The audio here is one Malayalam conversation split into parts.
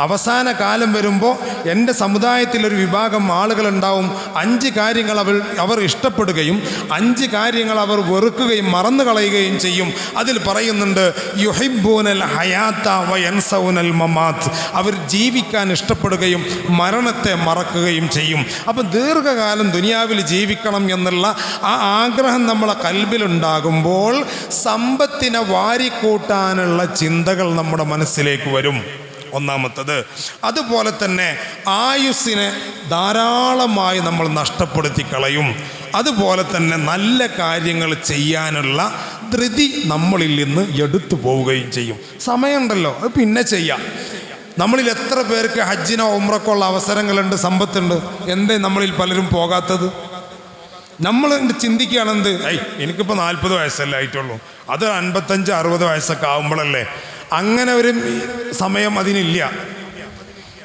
അവസാന കാലം വരുമ്പോൾ എന്റെ സമുദായത്തിലൊരു വിഭാഗം ആളുകളുണ്ടാവും. അഞ്ച് കാര്യങ്ങൾ അവർ അവർ ഇഷ്ടപ്പെടുകയും അഞ്ച് കാര്യങ്ങൾ അവർ വെറുക്കുകയും മറന്നു കളയുകയും ചെയ്യും. അതിൽ പറയുന്നുണ്ട് യുഹിബൂനൽ ഹയാത്ത വയൻസൗനൽ മമാത്ത്. അവർ ജീവിക്കാൻ ഇഷ്ടപ്പെടുകയും മരണത്തെ മറക്കുകയും ചെയ്യും. അപ്പം ദീർഘകാലം ദുനിയാവിൽ ജീവിക്കണം എന്നുള്ള ആ ആഗ്രഹം നമ്മളെ കൽബിലുണ്ടാകുമ്പോൾ സമ്പത്തിനെ വാരിക്കൂട്ടാനുള്ള ചിന്തകൾ നമ്മുടെ മനസ്സിലേക്ക് വരും. ഒന്നാമത്തത്. അതുപോലെ തന്നെ ആയുസ്സിനെ ധാരാളമായി നമ്മൾ നഷ്ടപ്പെടുത്തി കളയും അതുപോലെ തന്നെ നല്ല കാര്യങ്ങൾ ചെയ്യാനുള്ള ധൃതി നമ്മളിൽ നിന്ന് എടുത്തു പോവുകയും ചെയ്യും. സമയമുണ്ടല്ലോ അത് പിന്നെ ചെയ്യാം. നമ്മളിൽ എത്ര പേർക്ക് ഹജ്ജിനോ ഉമ്രക്കോ ഉള്ള അവസരങ്ങളുണ്ട് സമ്പത്തുണ്ട്? എന്തേ നമ്മളിൽ പലരും പോകാത്തത്? നമ്മൾ ചിന്തിക്കുകയാണെന്ത് ഐ എനിക്കിപ്പോൾ നാൽപ്പത് വയസ്സല്ലേ ആയിട്ടുള്ളൂ. അത് അൻപത്തഞ്ച് അറുപത് വയസ്സൊക്കെ ആകുമ്പോഴല്ലേ അങ്ങനെ ഒരു സമയം അതിനില്ല.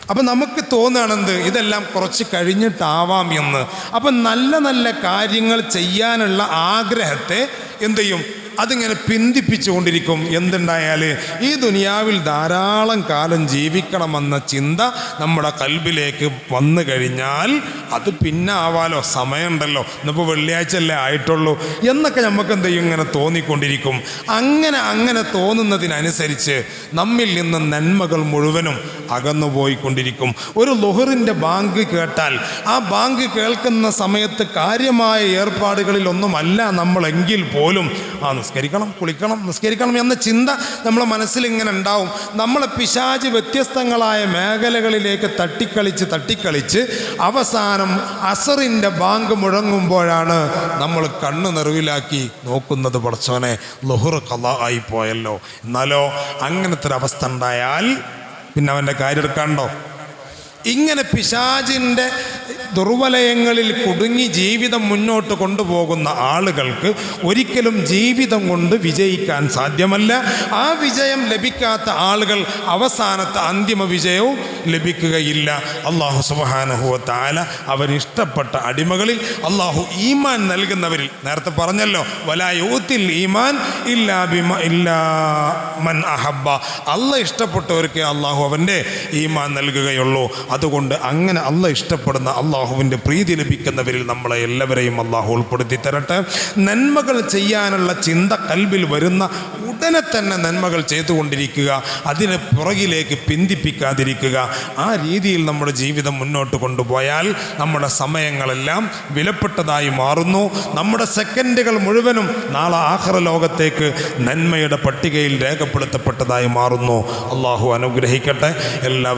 അപ്പം നമുക്ക് തോന്നുകയാണെന്ത്? ഇതെല്ലാം കുറച്ച് കഴിഞ്ഞിട്ടാവാം എന്ന്. അപ്പം നല്ല നല്ല കാര്യങ്ങൾ ചെയ്യാനുള്ള ആഗ്രഹത്തെ എന്ത് ചെയ്യും? അതിങ്ങനെ പിന്തിപ്പിച്ചുകൊണ്ടിരിക്കും. എന്തുണ്ടായാൽ ഈ ദുനിയാവിൽ ധാരാളം കാലം ജീവിക്കണമെന്ന ചിന്ത നമ്മുടെ കൽബിലേക്ക് വന്നു കഴിഞ്ഞാൽ അത് പിന്നെ ആവാലോ സമയമുണ്ടല്ലോ. ഇന്നിപ്പോൾ വെള്ളിയാഴ്ച അല്ലേ ആയിട്ടുള്ളൂ. എന്നൊക്കെ നമുക്ക് എന്ത് ചെയ്യും? ഇങ്ങനെ തോന്നിക്കൊണ്ടിരിക്കും. അങ്ങനെ അങ്ങനെ തോന്നുന്നതിനനുസരിച്ച് നമ്മിൽ നിന്ന് നന്മകൾ മുഴുവനും അകന്നു പോയിക്കൊണ്ടിരിക്കും ഒരു ലൊഹറിന്റെ ബാങ്ക് കേട്ടാൽ ആ ബാങ്ക് കേൾക്കുന്ന സമയത്ത് കാര്യമായ ഏർപ്പാടുകളിലൊന്നുമല്ല നമ്മളെങ്കിൽ പോലും. ആ നിസ്കരിക്കണം കുളിക്കണം നിസ്കരിക്കണം എന്ന ചിന്ത നമ്മളെ മനസ്സിൽ ഇങ്ങനെ ഉണ്ടാവും. നമ്മളെ പിശാജ് വ്യത്യസ്തങ്ങളായ മേഖലകളിലേക്ക് തട്ടിക്കളിച്ച് തട്ടിക്കളിച്ച് അവസാനം അസറിന്റെ ബാങ്ക് മുഴങ്ങുമ്പോഴാണ് നമ്മൾ കണ്ണ് നിറവിലാക്കി നോക്കുന്നത് പഠിച്ചവനെ ലഹുർ കല ആയി പോയല്ലോ. എന്നാലോ അങ്ങനത്തെ ഒരു അവസ്ഥ ഉണ്ടായാൽ പിന്നെ അവന്റെ കാര്യം എടുക്കാണ്ടോ? ഇങ്ങനെ പിശാചിന്റെ ദുർവലയങ്ങളിൽ കുടുങ്ങി ജീവിതം മുന്നോട്ട് കൊണ്ടുപോകുന്ന ആളുകൾക്ക് ഒരിക്കലും ജീവിതം കൊണ്ട് വിജയിക്കാൻ സാധ്യമല്ല. ആ വിജയം ലഭിക്കാത്ത ആളുകൾ അവസാനത്തെ അന്തിമ വിജയവും ലഭിക്കുകയില്ല. അള്ളാഹു സുബാനഹുവത്താല അവനിഷ്ടപ്പെട്ട അടിമകളിൽ അള്ളാഹു ഈമാൻ നൽകുന്നവരിൽ നേരത്തെ പറഞ്ഞല്ലോ വലായൂത്തിൽ ഈമാൻ ഇല്ലാ ബിമ ഇല്ലാ മൻ അഹബ്ബ. അല്ല ഇഷ്ടപ്പെട്ടവർക്ക് അള്ളാഹു അവന്റെ ഈമാൻ നൽകുകയുള്ളൂ. അതുകൊണ്ട് അങ്ങനെ അല്ല ഇഷ്ടപ്പെടുന്ന അള്ളാഹുവിന്റെ പ്രീതി ലഭിക്കുന്നവരിൽ നമ്മളെ എല്ലാവരെയും അള്ളാഹു ഉൾപ്പെടുത്തി തരട്ടെ. നന്മകൾ ചെയ്യാനുള്ള ചിന്ത കൽബിൽ വരുന്ന ഉടനെ തന്നെ നന്മകൾ ചെയ്തുകൊണ്ടിരിക്കുക. അതിനെ പുറകിലേക്ക് പിന്തിപ്പിക്കാതിരിക്കുക. ആ രീതിയിൽ നമ്മുടെ ജീവിതം മുന്നോട്ട് കൊണ്ടുപോയാൽ നമ്മുടെ സമയങ്ങളെല്ലാം വിലപ്പെട്ടതായി മാറുന്നു. നമ്മുടെ സെക്കൻഡുകൾ മുഴുവനും നാളെ ആഹ്റ ലോകത്തേക്ക് നന്മയുടെ പട്ടികയിൽ രേഖപ്പെടുത്തപ്പെട്ടതായി മാറുന്നു. അള്ളാഹു അനുഗ്രഹിക്കട്ടെ. എല്ലാവരും